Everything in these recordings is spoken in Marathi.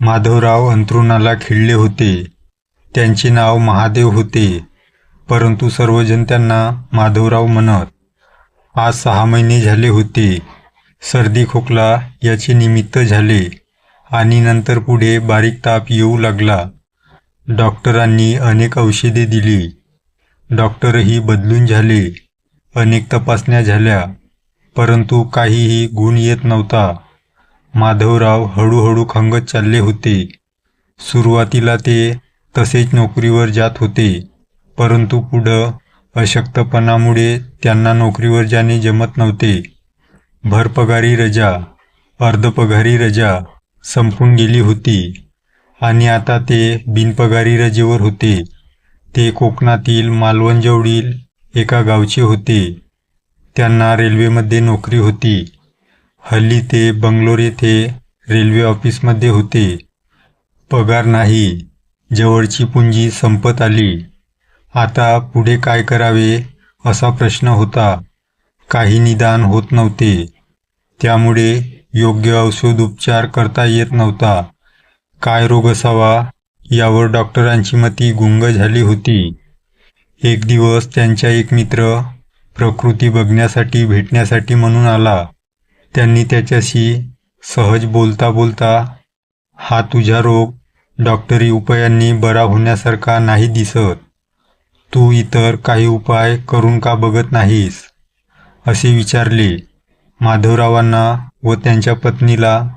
माधवराव अंथरुणाला खिळले होते. त्यांचे नाव महादेव होते. परंतु सर्वजण त्यांना माधवराव म्हणत आज सहा महिने झाले होते. सर्दी खोकला याचे निमित्त झाले आणि नंतर पुढे बारीक ताप येऊ लागला. डॉक्टरांनी अनेक औषधे दिली. डॉक्टरही बदलून झाले. अनेक तपासण्या झाल्या. परंतु काहीही गुण येत नव्हता. माधवराव हळूहळू खंगत चालले होते. सुरुवातीला ते तसेच नोकरीवर जात होते. परंतु पुढं अशक्तपणामुळे त्यांना नोकरीवर जाणे जमत नव्हते. भरपगारी रजा अर्धपगारी रजा संपून गेली होती आणि आता ते बिनपगारी रजेवर होते. ते कोकणातील मालवणजवळील एका गावचे होते. त्यांना रेल्वेमध्ये नोकरी होती. हल्ली ते बंगलोर येथे रेल्वे ऑफिसमध्ये होते. पगार नाही. जवळची पुंजी संपत आली. आता पुढे काय करावे असा प्रश्न होता. काही निदान होत नव्हते. त्यामुळे योग्य औषध उपचार करता येत नव्हता. काय रोग असावा यावर डॉक्टरांची मती गुंग झाली होती. एक दिवस त्यांचा एक मित्र प्रकृती बघण्यासाठी भेटण्यासाठी म्हणून आला. त्यांनी त्याच्याशी सहज बोलता बोलता हा तुझा रोग डॉक्टरी उपायांनी बरा होण्यासारखा नाही दिसत. तू इतर काही उपाय करून का बघत नाहीस? असे विचारले. माधवरावांना व त्यांच्या पत्नीला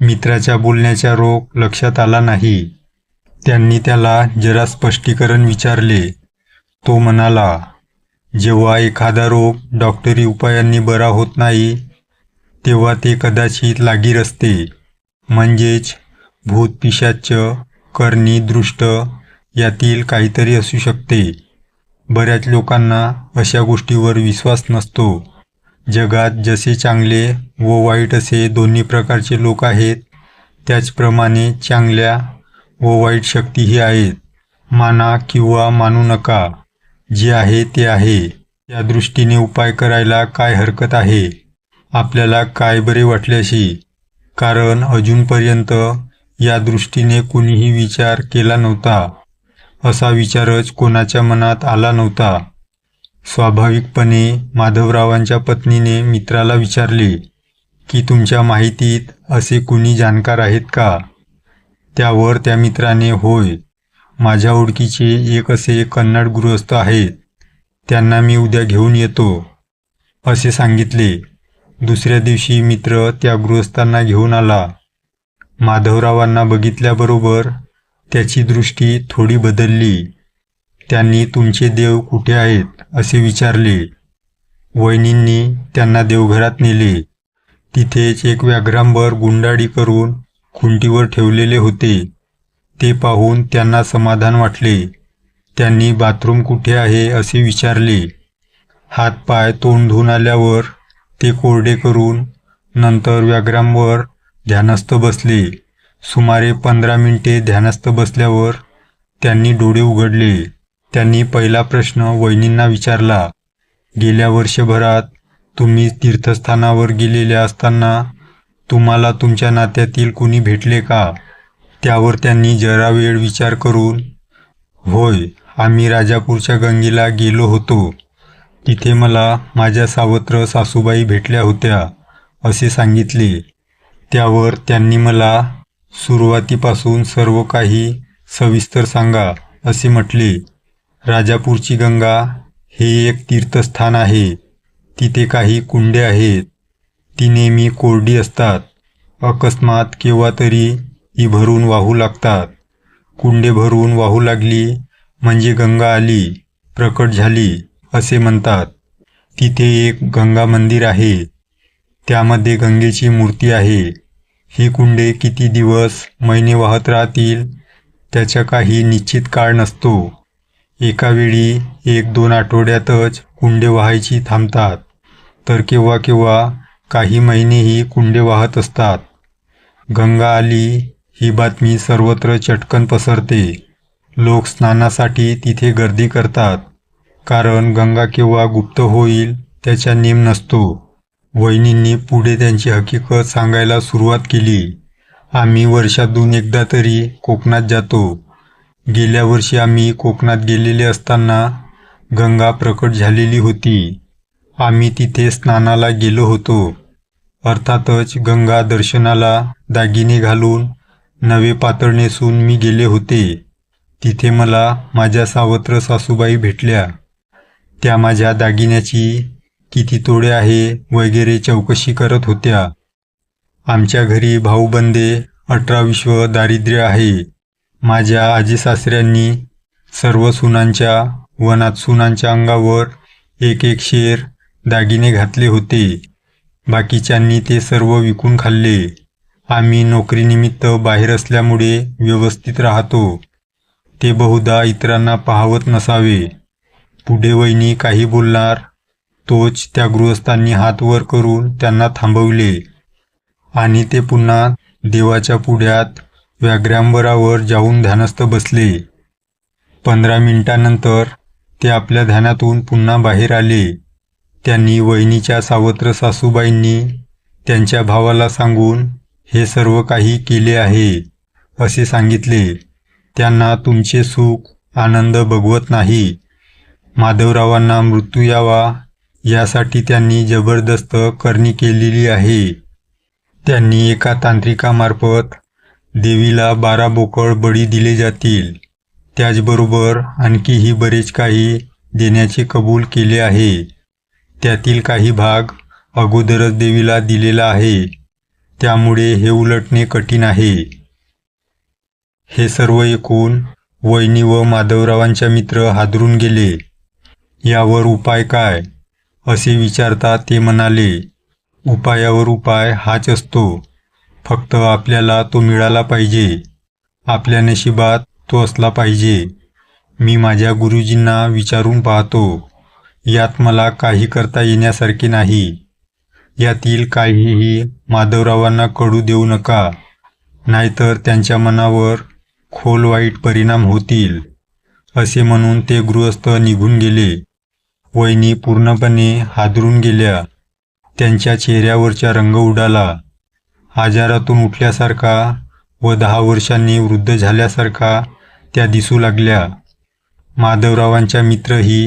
मित्राच्या बोलण्याचा रोग लक्षात आला नाही. त्यांनी त्याला जरा स्पष्टीकरण विचारले. तो म्हणाला जेव्हा एखादा रोग डॉक्टरी उपायांनी बरा होत नाही तेव्हा ते कदाचित लागीर असते. म्हणजेच भूतपिशाच्य करणी दृष्ट यातील काहीतरी असू शकते. बऱ्याच लोकांना अशा गोष्टीवर विश्वास नसतो. जगात जसे चांगले व वाईट असे दोन्ही प्रकारचे लोक आहेत त्याचप्रमाणे चांगल्या व वाईट शक्तीही आहेत. माना किंवा मानू नका. जे आहे ते आहे. त्या दृष्टीने उपाय करायला काय हरकत आहे? आपल्याला काय बरे वाटल्याशी? कारण अजूनपर्यंत या दृष्टीने कुणीही विचार केला नव्हता. असा विचारच कोणाच्या मनात आला नव्हता. स्वाभाविकपणे माधवरावांच्या पत्नीने मित्राला विचारले की तुमच्या माहितीत असे कुणी जाणकार आहेत का? त्यावर त्या मित्राने होय माझ्या ओळखीचे एक असे कन्नड गृहस्थ आहेत. त्यांना मी उद्या घेऊन येतो असे सांगितले. दुसऱ्या दिवशी मित्र त्या गृहस्थांना घेऊन आला. माधवरावांना बघितल्याबरोबर त्याची दृष्टी थोडी बदलली. त्यांनी तुमचे देव कुठे आहेत? असे विचारले. वहिनींनी त्यांना देवघरात नेले. तिथेच एक व्याघ्रांबर गुंडाळी करून खुंटीवर ठेवलेले होते. ते पाहून त्यांना समाधान वाटले. त्यांनी बाथरूम कुठे आहे? असे विचारले. हातपाय तोंड धुवून आल्यावर ते कोरडे करून नंतर व्याघ्रांवर ध्यानस्थ बसले. सुमारे पंधरा मिनिटे ध्यानस्थ बसल्यावर त्यांनी डोळे उघडले. त्यांनी पहिला प्रश्न वहिनींना विचारला गेल्या वर्षभरात तुम्ही तीर्थस्थानावर गेलेले असताना तुम्हाला तुमच्या नात्यातील कुणी भेटले का? त्यावर त्यांनी जरा वेळ विचार करून होय आम्ही राजापूरच्या गंगेला गेलो होतो. तिथे मला माझ्या सावत्र सासूबाई भेटल्या होत्या असे सांगितले. त्यावर त्यांनी मला सुरुवातीपासून सर्व काही सविस्तर सांगा असे म्हटले. राजापूरची गंगा हे एक तीर्थस्थान आहे. तिथे काही कुंडे आहेत. ती नेहमी कोरडी असतात. अकस्मात केव्हा तरी ती भरून वाहू लागतात. कुंडे भरून वाहू लागली म्हणजे गंगा आली प्रकट झाली. असे म्हणतात. तिथे एक गंगा मंदिर आहे. त्यामध्ये गंगेची मूर्ती आहे. ही कुंडे किती दिवस महिने वाहत राहतील त्याचा काही निश्चित काळ नसतो. एका वेळी एक दोन आठवड्यातच कुंडे वाहायची थांबतात. तर केव्हा केव्हा काही महिनेही कुंडे वाहत असतात. गंगा आली ही बातमी सर्वत्र चटकन पसरते. लोक स्नानासाठी तिथे गर्दी करतात. कारण गंगा केव्हा गुप्त होईल त्याचा नेम नसतो. वहिनींनी पुढे त्यांची हकीकत सांगायला सुरुवात केली. आम्ही वर्षातून एकदा तरी कोकणात जातो. गेल्या वर्षी आम्ही कोकणात गेलेले असताना गंगा प्रकट झालेली होती. आम्ही तिथे स्नानाला गेलो होतो. अर्थातच गंगा दर्शनाला दागिने घालून नवे पातळ नेसून मी गेले होते. तिथे मला माझ्या सावत्र सासूबाई भेटल्या. त्या माझ्या दागिन्याची किती तोडे आहे वगैरे चौकशी करत होत्या. आमच्या घरी भाऊबंदे अठरा विश्व दारिद्र्य आहे. माझ्या आजी सासऱ्यांनी सर्व सुनांच्या वनात सुनांच्या अंगावर एक एक शेर दागिने घातले होते. बाकीच्यांनी ते सर्व विकून खाल्ले. आम्ही नोकरीनिमित्त बाहेर असल्यामुळे व्यवस्थित राहतो. ते बहुधा इतरांना पाहवत नसावे. पुढे वहिनी काही बोलणार. तोच त्या गृहस्थांनी हात वर करून त्यांना थांबवले. आणि ते पुन्हा देवाच्या पुढ्यात व्याघ्रांबरावर जाऊन ध्यानस्थ बसले. पंधरा मिनिटांनंतर ते आपल्या ध्यानातून पुन्हा बाहेर आले. त्यांनी वहिनीच्या सावत्र सासूबाईंनी त्यांच्या भावाला सांगून हे सर्व काही केले आहे असे सांगितले. त्यांना तुमचे सुख आनंद बघवत नाही. माधवरावांना मृत्यू यावा यासाठी त्यांनी जबरदस्त करणी केलेली आहे. त्यांनी एका तांत्रिकामार्फत देवीला बारा बोकळ बळी दिले जातील. त्याचबरोबर आणखीही बरेच काही देण्याचे कबूल केले आहे. त्यातील काही भाग अगोदरच देवीला दिलेला आहे. त्यामुळे हे उलटणे कठीण आहे. हे सर्व ऐकून वैनी व माधवरावांच्या मित्र हादरून गेले. यावर उपाय काय? असे विचारता ते म्हणाले उपायावर उपाय हाच असतो. फक्त आपल्याला तो मिळाला पाहिजे. आपल्या नशिबात तो असला पाहिजे. मी माझ्या गुरुजींना विचारून पाहतो. यात मला काही करता येण्यासारखे नाही. यातील काहीही माधवरावांना कळू देऊ नका. नाहीतर त्यांच्या मनावर खोल वाईट परिणाम होतील. असे म्हणून ते गृहस्थ निघून गेले. वहिनी पूर्णपणे हादरून गेल्या. त्यांच्या चेहऱ्यावरचा रंग उडाला. आजारातून उठल्यासारखा व दहा वर्षांनी वृद्ध झाल्यासारखा त्या दिसू लागल्या. माधवरावांच्या मित्रही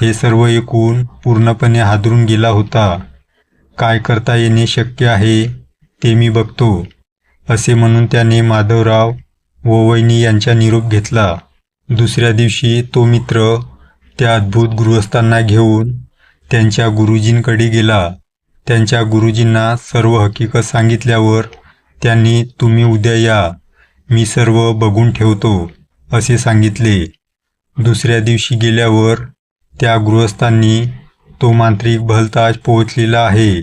हे सर्व ऐकून पूर्णपणे हादरून गेला होता. काय करता येणे शक्य आहे ते मी बघतो असे म्हणून त्याने माधवराव व वैनी यांचा निरोप घेतला. दुसऱ्या दिवशी तो मित्र त्या अद्भुत गृहस्थांना घेऊन त्यांच्या गुरुजींकडे गेला. त्यांच्या गुरुजींना सर्व हकीकत सांगितल्यावर त्यांनी तुम्ही उद्या या मी सर्व बघून ठेवतो असे सांगितले. दुसऱ्या दिवशी गेल्यावर त्या गृहस्थांनी तो मांत्रिक भलताच पोहोचलेला आहे.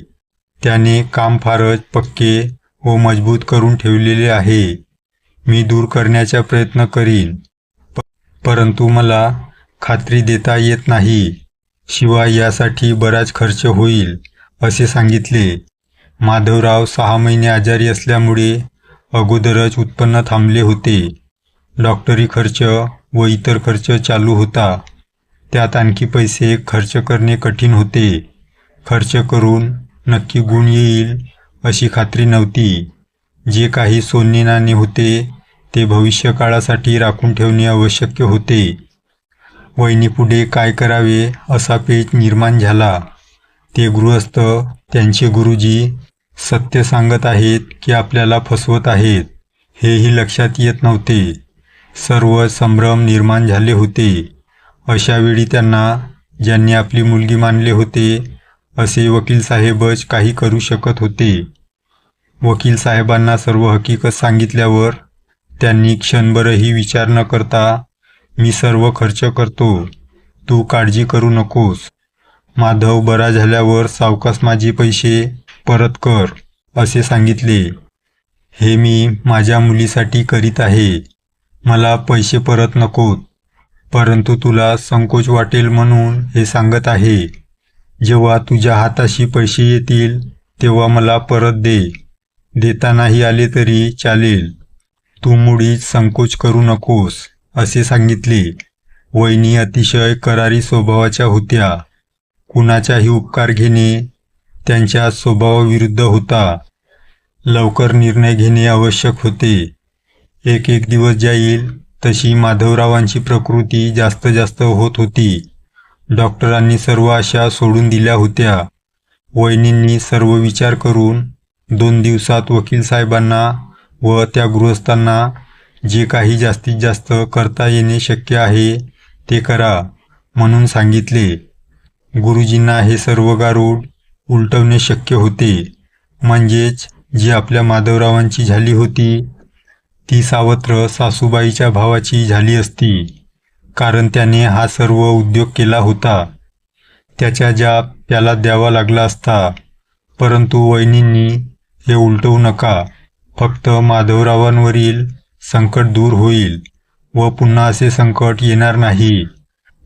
त्याने काम फारच पक्के व मजबूत करून ठेवलेले आहे. मी दूर करण्याचा प्रयत्न करीन. प- परंतु मला खात्री देता येत नाही. शिवाय यासाठी बराच खर्च होईल असे सांगितले. माधवराव सहा महिने आजारी असल्यामुळे अगोदरच उत्पन्न थांबले होते. डॉक्टरी खर्च व इतर खर्च चालू होता. त्यात आणखी पैसे खर्च करणे कठीण होते. खर्च करून नक्की गुण येईल अशी खात्री नव्हती. जे काही सोने नाणे होते ते भविष्यकाळासाठी राखून ठेवणे आवश्यक होते. वहिनीपुढे काय करावे असा पेच निर्माण झाला. ते गृहस्थ त्यांचे गुरुजी सत्य सांगत आहेत की आपल्याला फसवत आहेत हेही लक्षात येत नव्हते. सर्व संभ्रम निर्माण झाले होते. अशावेळी त्यांना ज्यांनी आपली मुलगी मानले होते असे वकील साहेबच काही करू शकत होते. वकील साहेबांना सर्व हकीकत सांगितल्यावर त्यांनी क्षणभरही विचार न करता मी सर्व खर्च करतो. तू काळजी करू नकोस. माधव बरा झाल्यावर सावकास माझे पैसे परत कर असे सांगितले. हे मी माझ्या मुलीसाठी करीत आहे. मला पैसे परत नकोत परंतु तुला संकोच वाटेल म्हणून हे सांगत आहे. जेव्हा तुझ्या हाताशी पैसे येतील तेव्हा मला परत दे. देता नाही आले तरी चालेल. तू मुळीच संकोच करू नकोस. असे सांगितले. वहिनी अतिशय करारी स्वभावाच्या होत्या. कुणाचाही उपकार घेणे त्यांच्या स्वभावाविरुद्ध होता. लवकर निर्णय घेणे आवश्यक होते. एक एक दिवस जाईल तशी माधवरावांची प्रकृती जास्त जास्त होत होती. डॉक्टरांनी सर्व आशा सोडून दिल्या होत्या. वहिनींनी सर्व विचार करून दोन दिवसात वकील साहेबांना व त्या गृहस्थांना जे काही जास्तीत जास्त करता येणे शक्य आहे ते करा म्हणून सांगितले. गुरुजींना हे सर्व गारूड उलटवणे शक्य होते. म्हणजेच जी आपल्या माधवरावांची झाली होती ती सावत्र सासूबाईच्या भावाची झाली असती. कारण त्याने हा सर्व उद्योग केला होता. त्याच्या ज्या त्याला द्यावा लागला असता. परंतु वहिनींनी हे उलटवू नका. फक्त माधवरावांवरील संकट दूर होईल व पुन्हा असे संकट येणार नाही.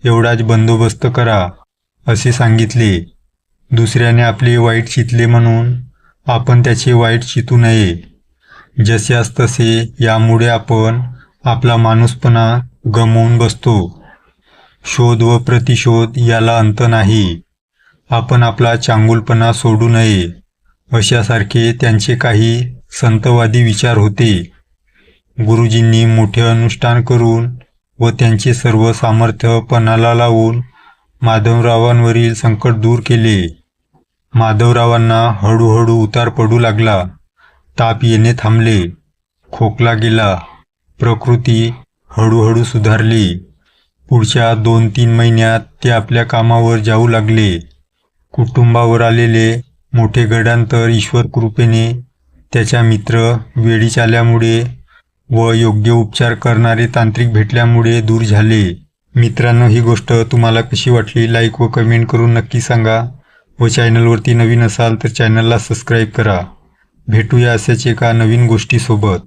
एवढाच बंदोबस्त करा असे सांगितले. दुसऱ्याने आपले वाईट चितले म्हणून आपण त्याचे वाईट चितू नये. जसेस तसे यामुळे आपण आपला माणूसपणा गमवून बसतो. शोध व प्रतिशोध याला अंत नाही. आपण आपला चांगुलपणा सोडू नये. अशासारखे त्यांचे काही संतवादी विचार होते. गुरुजींनी मोठे अनुष्ठान करून व त्यांचे सर्व सामर्थ्य पणाला लावून माधवरावांवरील संकट दूर केले. माधवरावांना हळूहळू उतार पडू लागला. ताप येणे थांबले. खोकला गेला. प्रकृती हळूहळू सुधारली. पुढच्या दोन तीन महिन्यात ते आपल्या कामावर जाऊ लागले. कुटुंबावर आलेले मोठे गडांतर ईश्वर कृपेने त्याच्या मित्र वेळीच आल्यामुळे व योग्य उपचार करणारे तांत्रिक भेटल्यामुळे दूर झाले. मित्रांनो ही गोष्ट तुम्हाला कशी वाटली? लाईक व कमेंट करून नक्की सांगा. व चॅनलवरती नवीन असाल तर चॅनलला सबस्क्राईब करा. भेटूया अशाच एका नवीन गोष्टीसोबत.